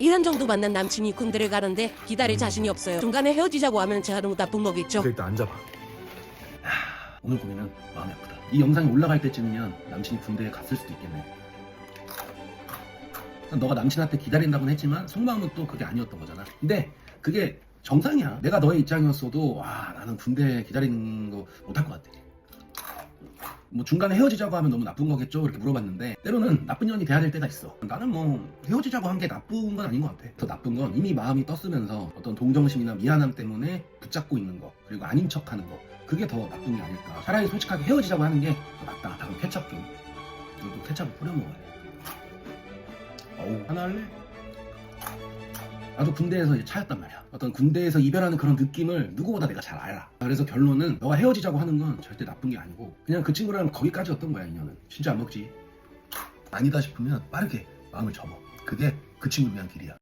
1년 정도 만난 남친이 군대를 가는데 기다릴 자신이 없어요. 중간에 헤어지자고 하면 제가 너무 나쁜 거겠죠? 그래 일단 앉아봐. 오늘 고민은 마음이 아프다. 이 영상이 올라갈 때쯤이면 남친이 군대에 갔을 수도 있겠네. 너가 남친한테 기다린다고는 했지만 속마음은 또 그게 아니었던 거잖아. 근데 그게 정상이야. 내가 너의 입장이었어도 와 나는 군대 기다리는 거 못할 것 같아. 뭐 중간에 헤어지자고 하면 너무 나쁜 거겠죠? 이렇게 물어봤는데 때로는 나쁜 년이 돼야 될 때가 있어. 나는 뭐 헤어지자고 한 게 나쁜 건 아닌 것 같아. 더 나쁜 건 이미 마음이 떴으면서 어떤 동정심이나 미안함 때문에 붙잡고 있는 거 그리고 아닌 척하는 거 그게 더 나쁜 게 아닐까. 차라리 솔직하게 헤어지자고 하는 게 더 낫다. 다음 케첩 좀. 너도 케첩을 뿌려 먹어야 돼. 어우 하나 할래? 나도 군대에서 차였단 말이야. 어떤 군대에서 이별하는 그런 느낌을 누구보다 내가 잘 알아. 그래서 결론은 너가 헤어지자고 하는 건 절대 나쁜 게 아니고 그냥 그 친구랑 거기까지였던 거야 인연은. 진짜 안 먹지. 아니다 싶으면 빠르게 마음을 접어. 그게 그 친구를 위한 길이야.